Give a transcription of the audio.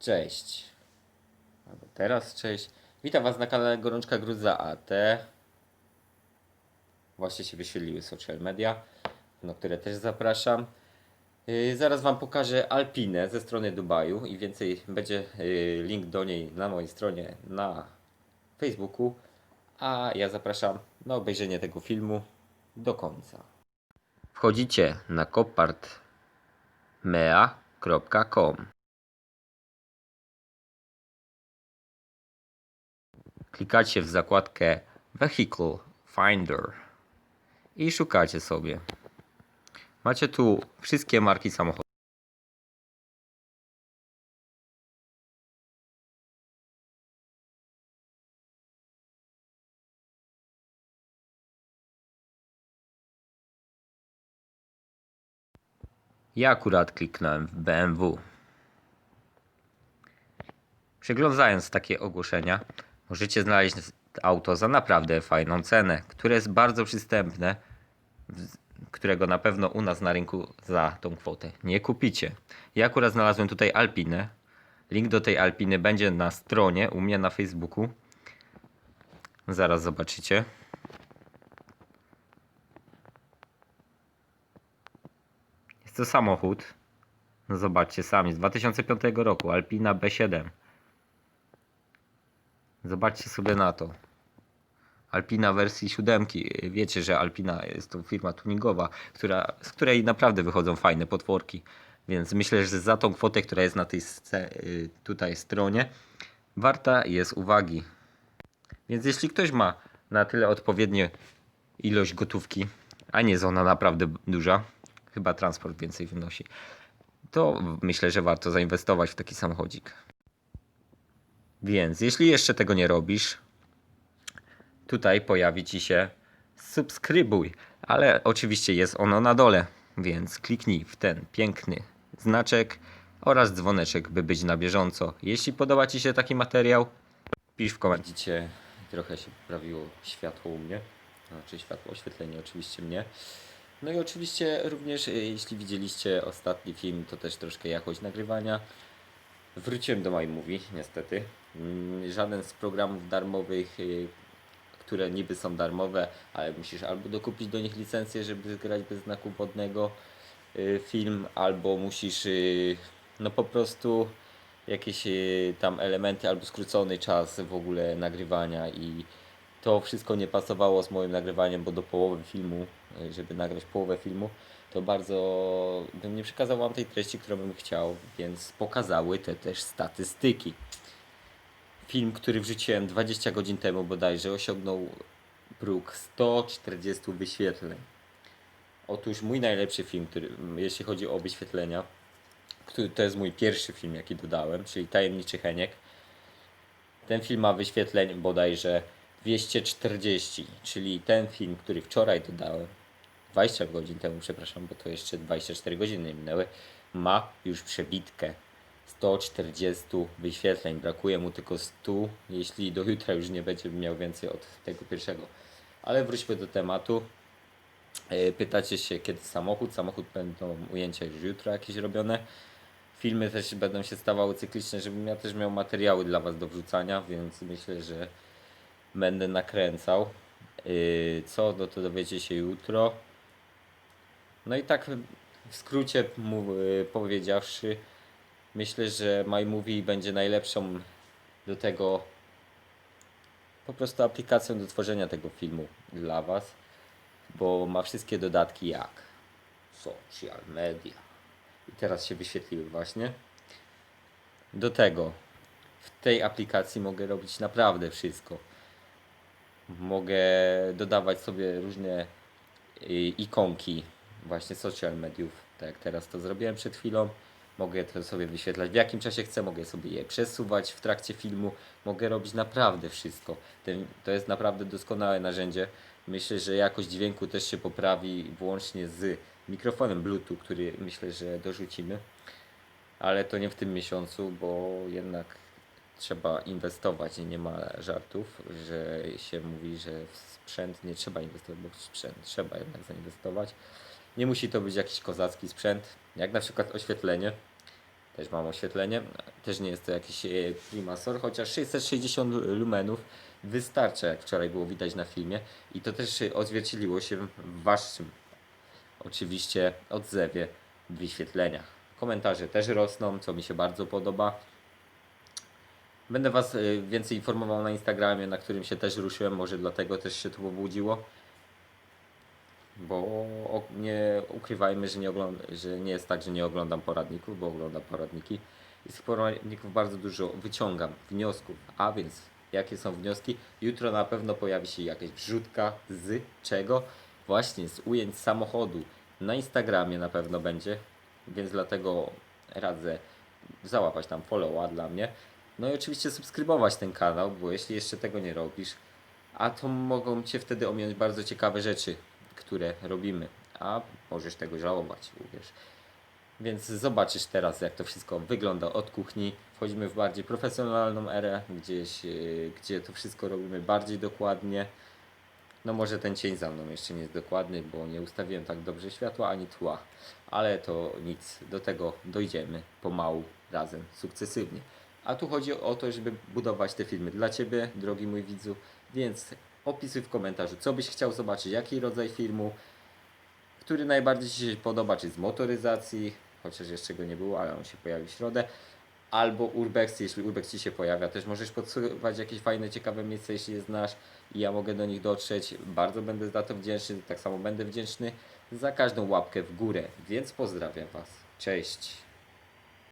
Cześć. Albo teraz cześć. Witam Was na kanale Gorączka Gruza AT. Właśnie się wyświetliły social media, na które też zapraszam. Yy, zaraz Wam pokażę Alpinę ze strony Dubaju i więcej będzie yy, link do niej na mojej stronie na Facebooku. A ja zapraszam na obejrzenie tego filmu do końca. Wchodzicie na kopartmea.com klikacie w zakładkę Vehicle Finder i szukacie sobie. Macie tu wszystkie marki samochodów. Ja akurat kliknąłem w BMW. Przeglądając takie ogłoszenia, możecie znaleźć auto za naprawdę fajną cenę, które jest bardzo przystępne, którego na pewno u nas na rynku za tą kwotę nie kupicie. Ja akurat znalazłem tutaj Alpinę. Link do tej Alpiny będzie na stronie u mnie na Facebooku. Zaraz zobaczycie. Jest to samochód. No zobaczcie sami, z 2005 roku, Alpina B7. Zobaczcie sobie na to. Alpina wersji siódemki. Wiecie, że Alpina jest to firma tuningowa, która, z której naprawdę wychodzą fajne potworki. Więc myślę, że za tą kwotę, która jest na tej y, tutaj stronie, warta jest uwagi. Więc jeśli ktoś ma na tyle odpowiednie ilość gotówki, a nie jest ona naprawdę duża, chyba transport więcej wynosi, to myślę, że warto zainwestować w taki samochodzik. Więc jeśli jeszcze tego nie robisz, tutaj pojawi ci się subskrybuj, ale oczywiście jest ono na dole, więc kliknij w ten piękny znaczek oraz dzwoneczek, by być na bieżąco. Jeśli podoba ci się taki materiał, pisz w komentarzu. Trochę się poprawiło światło u mnie, znaczy światło, oświetlenie oczywiście mnie. No i oczywiście również, y, jeśli widzieliście ostatni film, to też troszkę jakość nagrywania. Wróciłem do MyMovie, niestety. Mm, Żaden z programów darmowych, y, które niby są darmowe, ale musisz albo dokupić do nich licencję, żeby grać bez znaku wodnego y, film, albo musisz y, no po prostu jakieś tam elementy albo skrócony czas w ogóle nagrywania i to wszystko nie pasowało z moim nagrywaniem, bo do połowy filmu, żeby nagrać połowę filmu, to bardzo bym nie przekazał wam tej treści, którą bym chciał, więc pokazały te też statystyki. Film, który wrzuciłem 20 godzin temu bodajże, osiągnął próg 140 wyświetleń. Otóż mój najlepszy film, który, jeśli chodzi o wyświetlenia, który, to jest mój pierwszy film, jaki dodałem, czyli Tajemniczy Heniek. Ten film ma wyświetleń bodajże 240, czyli ten film, który wczoraj dodałem, 20 godzin temu, przepraszam, bo to jeszcze 24 godziny minęły, ma już przebitkę 140 wyświetleń. Brakuje mu tylko 100, jeśli do jutra już nie będzie miał więcej od tego pierwszego. Ale wróćmy do tematu. E, Pytacie się, kiedy samochód? Samochód będą ujęcia już jutro jakieś robione. Filmy też będą się stawały cykliczne, żebym ja też miał materiały dla Was do wrzucania, więc myślę, że będę nakręcał. Yy, Co, no to dowiecie się jutro. No i tak w skrócie powiedziawszy, myślę, że MyMovie będzie najlepszą do tego po prostu aplikacją do tworzenia tego filmu dla Was, bo ma wszystkie dodatki jak social media. I teraz się wyświetliły właśnie. Do tego w tej aplikacji mogę robić naprawdę wszystko. Mogę dodawać sobie różne y, ikonki właśnie social mediów, tak jak teraz to zrobiłem przed chwilą. Mogę to sobie wyświetlać w jakim czasie chcę, mogę sobie je przesuwać w trakcie filmu, mogę robić naprawdę wszystko. Ten, to jest naprawdę doskonałe narzędzie. Myślę, że jakość dźwięku też się poprawi włącznie z mikrofonem Bluetooth, który myślę, że dorzucimy. Ale to nie w tym miesiącu, bo jednak trzeba inwestować i nie ma żartów, że się mówi, że w sprzęt nie trzeba inwestować, bo w sprzęt trzeba jednak zainwestować. Nie musi to być jakiś kozacki sprzęt, jak na przykład oświetlenie. Też mam oświetlenie. Też nie jest to jakiś e, primasor, chociaż 660 lumenów wystarcza, jak wczoraj było widać na filmie. I to też e, odzwierciedliło się w waszym oczywiście odzewie w wyświetleniach. Komentarze też rosną, co mi się bardzo podoba. Będę Was y, więcej informował na Instagramie, na którym się też ruszyłem, może dlatego też się to pobudziło. Bo nie ukrywajmy, że nie, ogląd- że nie jest tak, że nie oglądam poradników, bo oglądam poradniki. I z tych poradników bardzo dużo wyciągam wniosków. A więc, jakie są wnioski? Jutro na pewno pojawi się jakaś wrzutka z czego? Właśnie z ujęć samochodu. Na Instagramie na pewno będzie, więc dlatego radzę załapać tam followa dla mnie. No i oczywiście subskrybować ten kanał, bo jeśli jeszcze tego nie robisz, a to mogą Cię wtedy ominąć bardzo ciekawe rzeczy, które robimy, a możesz tego żałować, uwierz. Więc zobaczysz teraz, jak to wszystko wygląda od kuchni. Wchodzimy w bardziej profesjonalną erę, gdzieś, yy, gdzie to wszystko robimy bardziej dokładnie. No może ten cień za mną jeszcze nie jest dokładny, bo nie ustawiłem tak dobrze światła ani tła. Ale to nic, do tego dojdziemy pomału, razem, sukcesywnie. A tu chodzi o to, żeby budować te filmy dla Ciebie, drogi mój widzu, więc opisuj w komentarzu, co byś chciał zobaczyć, jaki rodzaj filmu, który najbardziej Ci się podoba, czy z motoryzacji, chociaż jeszcze go nie było, ale on się pojawi w środę, albo Urbex, jeśli Urbex Ci się pojawia, też możesz podsuwać jakieś fajne, ciekawe miejsca, jeśli je znasz. I ja mogę do nich dotrzeć. Bardzo będę za to wdzięczny, tak samo będę wdzięczny za każdą łapkę w górę, więc pozdrawiam Was. Cześć!